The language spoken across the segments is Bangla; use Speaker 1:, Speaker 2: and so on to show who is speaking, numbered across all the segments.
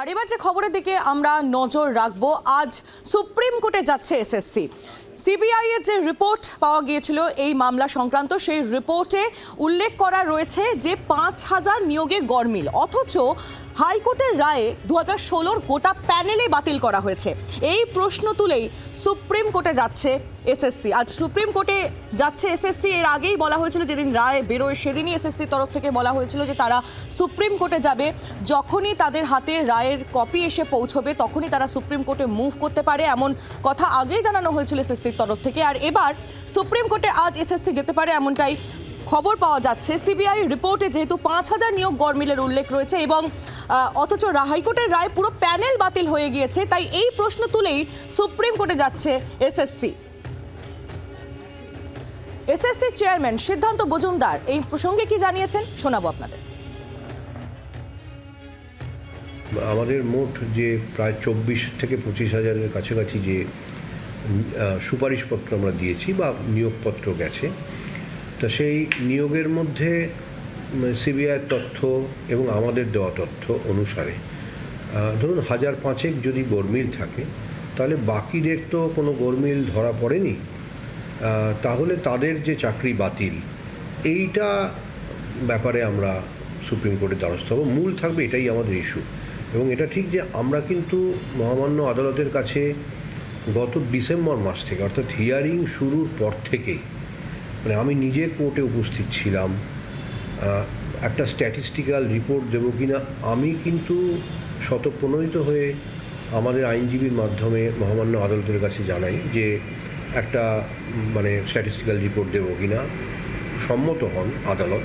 Speaker 1: আর এবার যে খবরের দিকে আমরা নজর রাখব, আজ সুপ্রিম কোর্টে যাচ্ছে এসএসসি। সিবিআই এর যে রিপোর্ট পাওয়া গিয়েছিল এই মামলা সংক্রান্ত, সেই রিপোর্টে উল্লেখ করা রয়েছে যে পাঁচ হাজার নিয়োগে গরমিল অথচ হাইকোর্টের রায়ে দু হাজার ষোলোর গোটা প্যানেলে বাতিল করা হয়েছে। এই প্রশ্ন তুলেই সুপ্রিম কোর্টে যাচ্ছে এসএসসি। আজ সুপ্রিম কোর্টে যাচ্ছে এসএসসি। এর আগেই বলা হয়েছিল, যেদিন রায় বেরোয় সেদিনই এসএসসির তরফ থেকে বলা হয়েছিল যে তারা সুপ্রিম কোর্টে যাবে। যখনই তাদের হাতে রায়ের কপি এসে পৌঁছবে, তখনই তারা সুপ্রিম কোর্টে মুভ করতে পারে এমন কথা আগেই জানানো হয়েছিল এসএসসির তরফ থেকে। আর এবার সুপ্রিম কোর্টে আজ এসএসসি যেতে পারে এমনটাই খবর পাওয়া যাচ্ছে, সিবিআই রিপোর্টে যেহেতু পাঁচ হাজার নিয়োগ গরমিলের উল্লেখ রয়েছে এবং অথচ হাইকোর্টের রায় পুরো প্যানেল বাতিল হয়ে গিয়েছে, তাই এই প্রশ্ন তুলেই সুপ্রিম কোর্টে যাচ্ছে এসএসসি এসএসসি চেয়ারম্যান সিদ্ধান্ত মজুমদার, এই প্রসঙ্গে কি জানিয়েছেন শোনাবো আপনাদের।
Speaker 2: আমাদের মোট যে প্রায় চব্বিশ থেকে পঁচিশ হাজারের কাছাকাছি যে সুপারিশপত্র আমরা দিয়েছি বা নিয়োগপত্র গেছে তা সেই নিয়োগের মধ্যে সিবিআইয়ের তথ্য এবং আমাদের দেওয়া তথ্য অনুসারে ধরুন হাজার পাঁচেক যদি গরমিল থাকে, তাহলে বাকিদের তো কোনো গরমিল ধরা পড়েনি। তাহলে তাদের যে চাকরি বাতিল, এইটা ব্যাপারে আমরা সুপ্রিম কোর্টের দ্বারস্থ হব। মূল থাকবে এটাই আমাদের ইস্যু এবং এটা ঠিক যে আমরা কিন্তু মহামান্য আদালতের কাছে গত ডিসেম্বর মাস থেকে, অর্থাৎ হিয়ারিং শুরুর পর থেকেই মানে আমি নিজে কোর্টে উপস্থিত ছিলাম। একটা স্ট্যাটিস্টিক্যাল রিপোর্ট দেবো কিনা, আমি কিন্তু শতপ্রণোদিত হয়ে আমাদের আইনজীবীর মাধ্যমে মহামান্য আদালতের কাছে জানাই যে একটা মানে স্ট্যাটিস্টিক্যাল রিপোর্ট দেবো কিনা। সম্মত হন আদালত।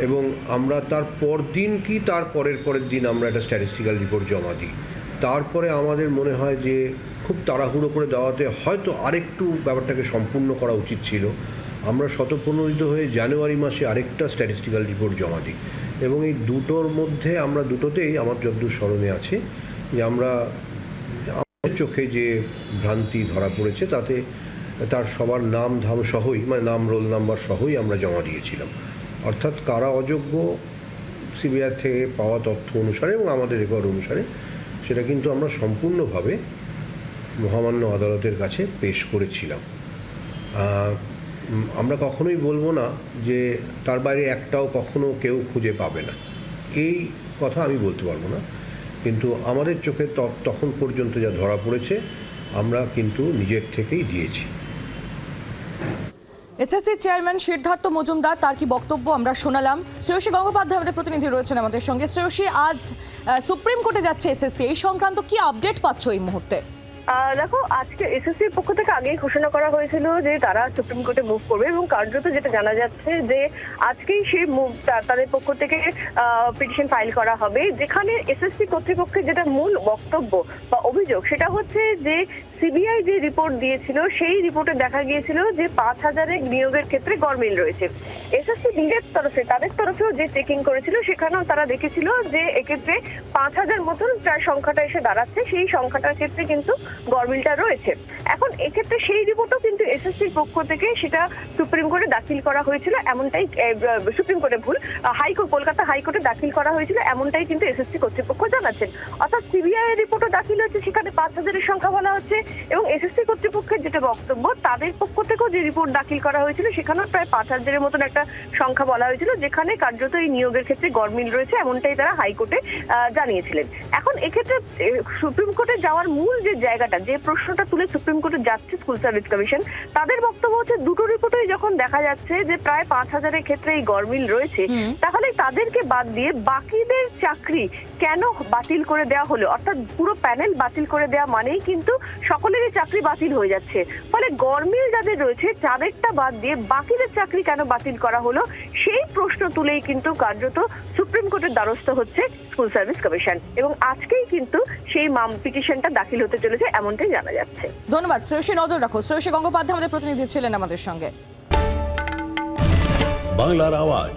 Speaker 2: এবং আমরা তার পর দিন কি তার পরের পরের দিন আমরা একটা স্ট্যাটিস্টিক্যাল রিপোর্ট জমা দিই। তারপরে আমাদের মনে হয় যে খুব তাড়াহুড়ো করে দেওয়াতে হয়তো আরেকটু ব্যাপারটাকে সম্পূর্ণ করা উচিত ছিল। আমরা শতপ্রণোদিত হয়ে জানুয়ারি মাসে আরেকটা স্ট্যাটিস্টিক্যাল রিপোর্ট জমা দিই এবং এই দুটোর মধ্যে আমরা দুটোতেই আমার যতদূর স্মরণে আছে যে আমরা, আমাদের চোখে যে ভ্রান্তি ধরা পড়েছে তাতে তার সবার নাম ধাম সহই মানে নাম রোল নাম্বার সহই আমরা জমা দিয়েছিলাম। অর্থাৎ কারা অযোগ্য সিবিআই থেকে পাওয়া তথ্য অনুসারে এবং আমাদের রেকর্ড অনুসারে সেটা কিন্তু আমরা সম্পূর্ণভাবে মহামান্য আদালতের কাছে পেশ করেছিলাম। আমরা কখনোই বলব না যে তার বাইরে একটাও কখনো কেউ খুঁজে পাবে না। এই কথা আমি বলতে পারব না। কিন্তু আমাদের চোখে তখন পর্যন্ত যা ধরা পড়েছে, আমরা কিন্তু নিজের থেকেই দিয়েছি।
Speaker 1: এসএসসি চেয়ারম্যান সিদ্ধার্থ মজুমদার, তার কি বক্তব্য আমরা শোনালাম। শ্রেয়সী গঙ্গোপাধ্যায় আমাদের প্রতিনিধি রয়েছেন আমাদের সঙ্গে। শ্রেয়সী, আজ সুপ্রিম কোর্টে যাচ্ছে এসএসসি। এই সংক্রান্ত কি আপডেট পাচ্ছ এই মুহূর্তে?
Speaker 3: দেখো, আজকে এসএসসির পক্ষ থেকে আগেই ঘোষণা করা হয়েছিল যে তারা সুপ্রিম কোর্টে মুভ করবে এবং কার্যত যেটা জানা যাচ্ছে যে আজকেই সেই মুভ তাদের পক্ষ থেকে পিটিশন ফাইল করা হবে, যেখানে এসএসসি কর্তৃপক্ষের যেটা মূল বক্তব্য বা অভিযোগ সেটা হচ্ছে যে সিবিআই যে রিপোর্ট দিয়েছিল, সেই রিপোর্টে দেখা গিয়েছিল যে পাঁচ হাজারের নিয়োগের ক্ষেত্রে গরমিল রয়েছে। এসএসসি নিজের তরফে, তাদের তরফেও যে চেকিং করেছিল, সেখানেও তারা দেখেছিল যে এক্ষেত্রে পাঁচ হাজার মতন প্রায় সংখ্যাটা এসে দাঁড়াচ্ছে, সেই সংখ্যাটার ক্ষেত্রে কিন্তু গরমিলটা রয়েছে। এখন এক্ষেত্রে সেই রিপোর্টও কিন্তু এসএসসির পক্ষ থেকে সেটা সুপ্রিম কোর্টে দাখিল করা হয়েছিল, এমনটাই সুপ্রিম কোর্টে ভুল হাইকোর্ট কলকাতা হাইকোর্টে দাখিল করা হয়েছিল, এমনটাই কিন্তু এসএসসি কর্তৃপক্ষ জানাচ্ছেন। অর্থাৎ সিবিআই রিপোর্টও দাখিল হচ্ছে সেখানে পাঁচ হাজারের সংখ্যা বলা হচ্ছে এবং এসএসসি কর্তৃপক্ষের যেটা বক্তব্য তাদের পক্ষ থেকেও যে রিপোর্ট দাখিল করা হয়েছিল সেখানেও প্রায় পাঁচ হাজারের মতন একটা সংখ্যা বলা হয়েছিল যেখানে কার্যত এই নিয়োগের ক্ষেত্রে গরমিল রয়েছে এমনটাই তারা হাইকোর্টে আহ, জানিয়েছিলেন। এখন এক্ষেত্রে সুপ্রিম কোর্টে যাওয়ার মূল যে জায়গাটা যে প্রশ্নটা তুলে সুপ্রিম কোর্টে যাচ্ছে স্কুল সার্ভিস কমিশন তাদের বক্তব্য হচ্ছে দুটো রিপোর্টেই যখন দেখা যাচ্ছে যে প্রায় পাঁচ হাজারের ক্ষেত্রে এই গরমিল রয়েছে তাহলে তাদেরকে বাদ দিয়ে বাকিদের চাকরি কেন বাতিল করে দেওয়া হলো? অর্থাৎ পুরো প্যানেল বাতিল করে দেওয়া মানেই কিন্তু সকলেরই চাকরি বাতিল হয়ে যাচ্ছে। ফলে গরমিল যাদের রয়েছে তাদেরটা বাদ দিয়ে বাকিদের চাকরি কেন বাতিল করা হলো? সেই প্রশ্ন তুলেই কিন্তু কার্যত সুপ্রিম কোর্টের দ্বারস্থ হচ্ছে স্কুল সার্ভিস কমিশন। এবং আজকেই কিন্তু সেই মাম পিটিশনটা দাখিল হতে চলেছে এমনটাই জানা যাচ্ছে।
Speaker 1: ধন্যবাদ। শ্রেয়সী নজর রাখো। শ্রেয়সী গঙ্গোপাধ্যায় আমাদের প্রতিনিধি ছিলেন আমাদের সঙ্গে।
Speaker 4: বাংলার আওয়াজ